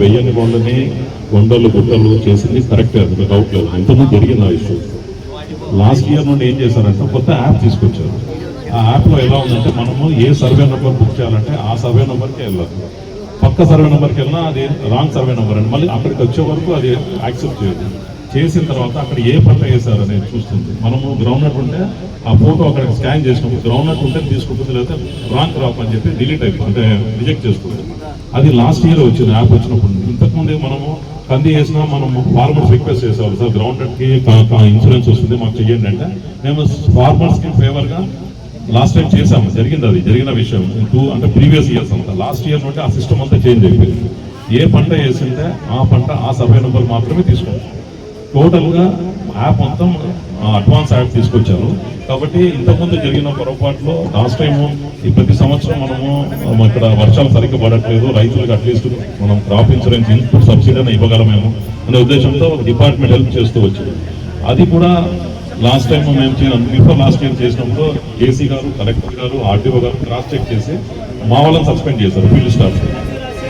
వెయ్యని వాళ్ళని కొండలు గుట్టలు చేసింది కరెక్ట్ అది డౌట్ లేదు. ఇంతకుముందు జరిగింది ఆ ఇష్యూ లాస్ట్ ఇయర్ నుండి ఏం చేశారంటే కొత్త యాప్ తీసుకొచ్చారు. ఆ యాప్లో ఎలా ఉందంటే మనము ఏ సర్వే నెంబర్ బుక్ చేయాలంటే ఆ సర్వే నెంబర్కి వెళ్ళాలి. పక్క సర్వే నెంబర్కి వెళ్ళినా అది రాంగ్ సర్వే నెంబర్ అని. మళ్ళీ అక్కడికి వచ్చే వరకు అది యాక్సెప్ట్ చేయదు. చేసిన తర్వాత అక్కడ ఏ పంట వేశారు అనేది చూస్తుంది. మనము గ్రౌండ్ నట్ ఉంటే ఆ ఫోటో అక్కడ స్కాన్ చేసినప్పుడు గ్రౌండ్ నట్ ఉంటే తీసుకుంటుంది లేకపోతే రాంగ్ క్రాప్ అని చెప్పి డిలీట్ అయిపోతుంది అంటే రిజెక్ట్ చేసుకుంటుంది అది లాస్ట్ ఇయర్ వచ్చింది యాప్ వచ్చినప్పుడు. ఇంతకుముందే మనము కంది వేసినా మనం ఫార్మర్స్ రిక్వెస్ట్ చేసేవాళ్ళు సార్ గ్రౌండ్ ఇన్సూరెన్స్ వస్తుంది మాకు చెయ్యండి అంటే మేము ఫార్మర్స్కి ఫేవర్గా లాస్ట్ టైం చేసాము. జరిగింది అది జరిగిన విషయం. టూ అంటే ప్రీవియస్ ఇయర్స్ అంతా. లాస్ట్ ఇయర్ నుండి ఆ సిస్టమ్ అంతా చేంజ్ అయిపోయింది. ఏ పంట వేసింటే ఆ పంట ఆ సర్వే నెంబర్ మాత్రమే తీసుకుంటాం టోటల్గా యాప్ మొత్తం అడ్వాన్స్ యాప్ తీసుకొచ్చారు. కాబట్టి ఇంతకుముందు జరిగిన పొరపాట్లు లాస్ట్ టైము ఈ ప్రతి సంవత్సరం మనము ఇక్కడ వర్షాలు సరిగ్గా పడట్లేదు. రైతులకు అట్లీస్ట్ మనం క్రాప్ ఇన్సూరెన్స్ ఇన్పుట్ సబ్సిడీ అని ఇవ్వగలమేమో అనే ఉద్దేశంతో డిపార్ట్మెంట్ హెల్ప్ చేస్తూ వచ్చింది అది కూడా లాస్ట్ టైం మేము బిఫోర్ లాస్ట్ ఇయర్ చేసినప్పుడు ఏసీ గారు కలెక్టర్ గారు ఆర్డీఓ గారు క్రాస్ చెక్ చేసి మా వాళ్ళని సస్పెండ్ చేశారు ఫీల్డ్ స్టాఫ్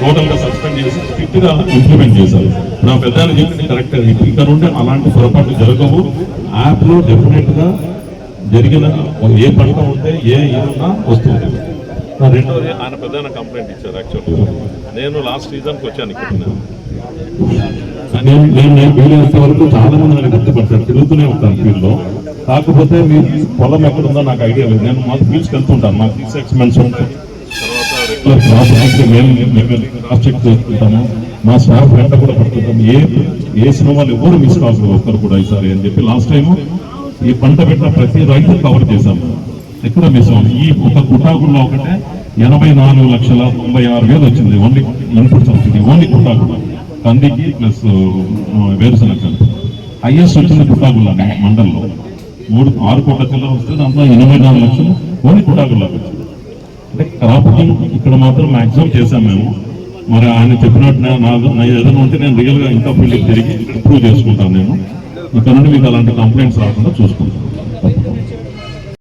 టోటల్గా సస్పెండ్ చేసి స్ట్రిక్ట్గా ఇంప్లిమెంట్ చేశారు. నా పెద్ద చెప్పింది కరెక్ట్ ఇక నుండి అలాంటి పొరపాట్లు జరగవు. యాప్లో డెఫినెట్గా జరిగిన ఏ పంట ఉంటే ఏ ఇదున్నా వస్తుంది. రెండోది ఆయన పెద్ద కంప్లైంట్ ఇచ్చారు యాక్చువల్లీ నేను లాస్ట్ సీజన్కి వచ్చాను ఇక్కడ. నేను నేను వీలైనంత వరకు చాలా మంది గుర్తుపట్టారు. తిరుగుతూనే ఉంటాను ఫీల్డ్లో కాకపోతే మీ పొలం ఎక్కడ ఉందో నాకు ఐడియా లేదు. నేను మాకు ఫీల్డ్స్కి వెళ్తుంటాను. మాకు ఫీల్డ్స్ ఎక్స్పెన్స్ ఉంటాయి మా బ్యాంక్ మేము మేము క్రాస్ చెక్ చేసుకుంటాము మా స్టాఫ్ వెంట కూడా పట్టుకుంటాము ఏ ఏ సినిమాలు ఎవరు మిస్ కాకూడదు ఒక్కరు కూడా ఈసారి అని చెప్పి లాస్ట్ టైం ఈ పంట పెట్టిన ప్రతి రైతు కవర్ చేశాము ఎక్కడ మిస్ అవ్వదు ఈ ఒక కుటాకుల్లో ఒకటే ఎనభై నాలుగు లక్షల తొంభై ఆరు వేలు వచ్చింది. ఓన్లీ ఇన్పుట్ సబ్సిడీ ఓన్లీ కుటాకులు కందికి ప్లస్ వేరుశనగ హైయెస్ట్ వచ్చింది కుటాకుల్లోనే మండల్లో మూడు ఆరు కోట్ల చిల్లర వస్తే దాంట్లో ఎనభై నాలుగు లక్షలు ఓన్లీ కుటాకుల్లోకి వచ్చింది అంటే క్రాఫ్టింగ్ ఇక్కడ మాత్రం మాక్సిమం చేశాం మేము. మరి ఆయన చెప్పినట్టు నాకు నా ఏదైనా ఉంటే నేను రియల్గా ఇంకా ఫీల్డ్కి తిరిగి ప్రూవ్ చేసుకుంటాను నేను. ఇక్కడ నుండి మీకు అలాంటి కంప్లైంట్స్ రాకుండా చూసుకుంటాను.